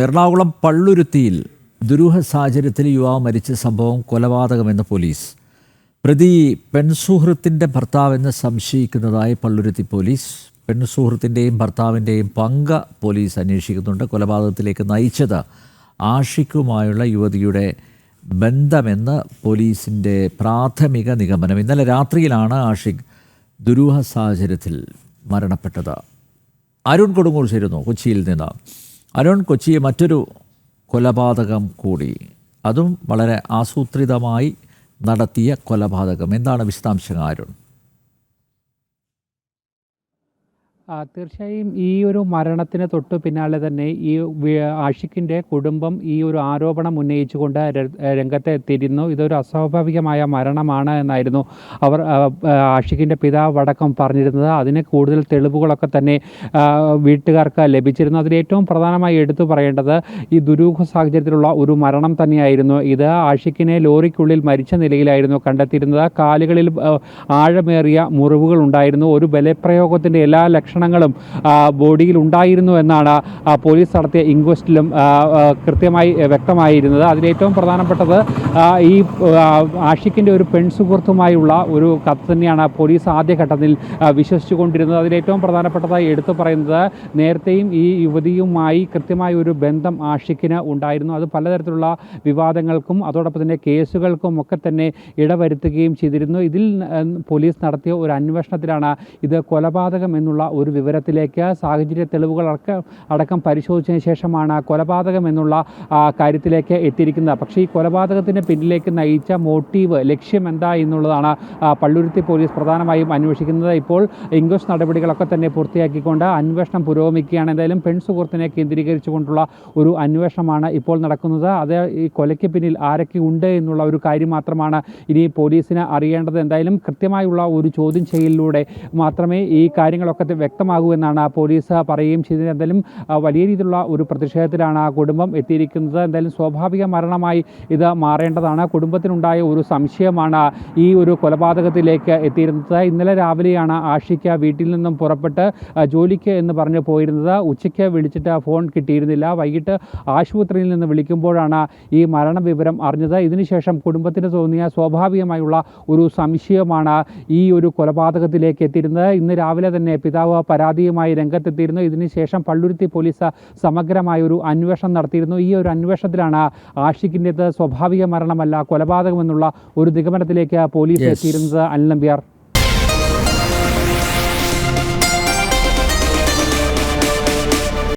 എറണാകുളം പള്ളുരുത്തിയിൽ ദുരൂഹ സാഹചര്യത്തിൽ യുവാവ് മരിച്ച സംഭവം കൊലപാതകമെന്ന് പോലീസ്. പ്രതി പെൺസുഹൃത്തിന്റെ ഭർത്താവെന്ന് സംശയിക്കുന്നതായി പള്ളുരുത്തി പോലീസ്. പെൺസുഹൃത്തിന്റെയും ഭർത്താവിന്റെയും പങ്ക് പോലീസ് അന്വേഷിക്കുന്നുണ്ട്. കൊലപാതകത്തിലേക്ക് നയിച്ചത് ആഷിക്കുമായുള്ള യുവതിയുടെ ബന്ധമെന്ന് പോലീസിന്റെ പ്രാഥമിക നിഗമനം. ഇന്നലെ രാത്രിയിലാണ് ആഷിഖ് ദുരൂഹ സാഹചര്യത്തിൽ മരണപ്പെട്ടത്. അരുൺ കൊടുങ്ങൂർ ചേരുന്നു കൊച്ചിയിൽ നിന്ന്. അരുൺ കൊച്ചിയെ മറ്റൊരു കൊലപാതകം കൂടി. അതും വളരെ ആസൂത്രിതമായി നടത്തിയ കൊലപാതകം. എന്താണ് വിശദാംശങ്ങൾ അരുൺ? തീർച്ചയായും ഈ ഒരു മരണത്തിന് തൊട്ട് പിന്നാലെ തന്നെ ഈ ആഷിഖിന്റെ കുടുംബം ഈ ഒരു ആരോപണം ഉന്നയിച്ചുകൊണ്ട് രംഗത്തെ എത്തിയിരുന്നു. ഇതൊരു അസ്വാഭാവികമായ മരണമാണ് എന്നായിരുന്നു അവർ ആഷിഖിന്റെ പിതാവ് അടക്കം പറഞ്ഞിരുന്നത്. അതിന് കൂടുതൽ തെളിവുകളൊക്കെ തന്നെ വീട്ടുകാർക്ക് ലഭിച്ചിരുന്നു. അതിൽ ഏറ്റവും പ്രധാനമായി എടുത്തു പറയേണ്ടത് ഈ ദുരൂഹ സാഹചര്യത്തിലുള്ള ഒരു മരണം തന്നെയായിരുന്നു ഇത്. ആഷിഖിനെ ലോറിക്കുള്ളിൽ മരിച്ച നിലയിലായിരുന്നു കണ്ടെത്തിയിരുന്നത്. കാലുകളിൽ ആഴമേറിയ മുറിവുകൾ ഉണ്ടായിരുന്നു. ഒരു ബലപ്രയോഗത്തിന്റെ എല്ലാ ലക്ഷണങ്ങളും ബോഡിയിൽ ഉണ്ടായിരുന്നു എന്നാണ് പോലീസ് നടത്തിയ ഇൻക്വസ്റ്റിലും കൃത്യമായി വ്യക്തമായിരുന്നത്. അതിലേറ്റവും പ്രധാനപ്പെട്ടത് ഈ ആഷിക്കിന്റെ ഒരു പെൺസുഹൃത്തുമായുള്ള ഒരു കത്ത് തന്നെയാണ് പോലീസ് ആദ്യഘട്ടത്തിൽ വിശ്വസിച്ചുകൊണ്ടിരുന്നത്. അതിലേറ്റവും പ്രധാനപ്പെട്ടതായി എടുത്തു പറയുന്നത് നേരത്തെയും ഈ യുവതിയുമായി കൃത്യമായ ഒരു ബന്ധം ആഷിക്കിന് ഉണ്ടായിരുന്നു. അത് പലതരത്തിലുള്ള വിവാദങ്ങൾക്കും അതോടൊപ്പം തന്നെ കേസുകൾക്കും ഒക്കെ തന്നെ ഇടവരുത്തുകയും ചെയ്തിരുന്നു. ഇതിൽ പോലീസ് നടത്തിയ ഒരു അന്വേഷണത്തിലാണ് ഇത് കൊലപാതകം എന്നുള്ള ഒരു വിവരത്തിലേക്ക് സാഹചര്യ തെളിവുകൾ അടക്കം അടക്കം പരിശോധിച്ചതിന് ശേഷമാണ് കൊലപാതകം എന്നുള്ള കാര്യത്തിലേക്ക് എത്തിയിരിക്കുന്നത്. പക്ഷേ ഈ കൊലപാതകത്തിന് പിന്നിലേക്ക് നയിച്ച മോട്ടീവ് ലക്ഷ്യം എന്താ എന്നുള്ളതാണ് പള്ളുരുത്തി പോലീസ് പ്രധാനമായും അന്വേഷിക്കുന്നത്. ഇപ്പോൾ ഇൻക്വസ്റ്റ് നടപടികളൊക്കെ തന്നെ പൂർത്തിയാക്കിക്കൊണ്ട് അന്വേഷണം പുരോഗമിക്കുകയാണ്. എന്തായാലും പെൺസുഹൃത്തിനെ കേന്ദ്രീകരിച്ചുകൊണ്ടുള്ള ഒരു അന്വേഷണമാണ് ഇപ്പോൾ നടക്കുന്നത്. അത് ഈ കൊലയ്ക്ക് പിന്നിൽ ആരൊക്കെ ഉണ്ട് എന്നുള്ള ഒരു കാര്യം മാത്രമാണ് ഇനി പോലീസിന് അറിയേണ്ടത്. എന്തായാലും കൃത്യമായുള്ള ഒരു ചോദ്യം ചെയ്യലിലൂടെ മാത്രമേ ഈ കാര്യങ്ങളൊക്കെ ത- വ്യക്തമാകൂ എന്നാണ് പോലീസ് പറയുകയും ചെയ്തത് എന്തായാലും വലിയ രീതിയിലുള്ള ഒരു പ്രതിഷേധത്തിലാണ് ആ കുടുംബം എത്തിയിരിക്കുന്നത്. എന്തായാലും സ്വാഭാവിക മരണമായി ഇത് മാറേണ്ടതാണ്. കുടുംബത്തിനുണ്ടായ ഒരു സംശയമാണ് ഈ ഒരു കൊലപാതകത്തിലേക്ക് എത്തിയിരുന്നത്. ഇന്നലെ രാവിലെയാണ് ആഷിക്ക വീട്ടിൽ നിന്നും പുറപ്പെട്ട് ജോലിക്ക് എന്ന് പറഞ്ഞ് പോയിരുന്നത്. ഉച്ചയ്ക്ക് വിളിച്ചിട്ട് ഫോൺ കിട്ടിയിരുന്നില്ല. വൈകിട്ട് ആശുപത്രിയിൽ നിന്ന് വിളിക്കുമ്പോഴാണ് ഈ മരണവിവരം അറിഞ്ഞത്. ഇതിനുശേഷം കുടുംബത്തിന് തോന്നിയ സ്വാഭാവികമായുള്ള ഒരു സംശയമാണ് ഈ ഒരു കൊലപാതകത്തിലേക്ക് എത്തിയിരുന്നത്. ഇന്ന് രാവിലെ തന്നെ പിതാവ് പരാതിയുമായി രംഗത്തെത്തിയിരുന്നു. ഇതിനുശേഷം പള്ളുരുത്തി പോലീസ് സമഗ്രമായ ഒരു അന്വേഷണം നടത്തിയിരുന്നു. ഈ ഒരു അന്വേഷണത്തിലാണ് ആഷിഖിന്റെത് സ്വാഭാവിക മരണമല്ല കൊലപാതകമെന്നുള്ള ഒരു നിഗമനത്തിലേക്ക് പോലീസ് എത്തിയിരുന്നത് അനിൽ നമ്പ്യാർ.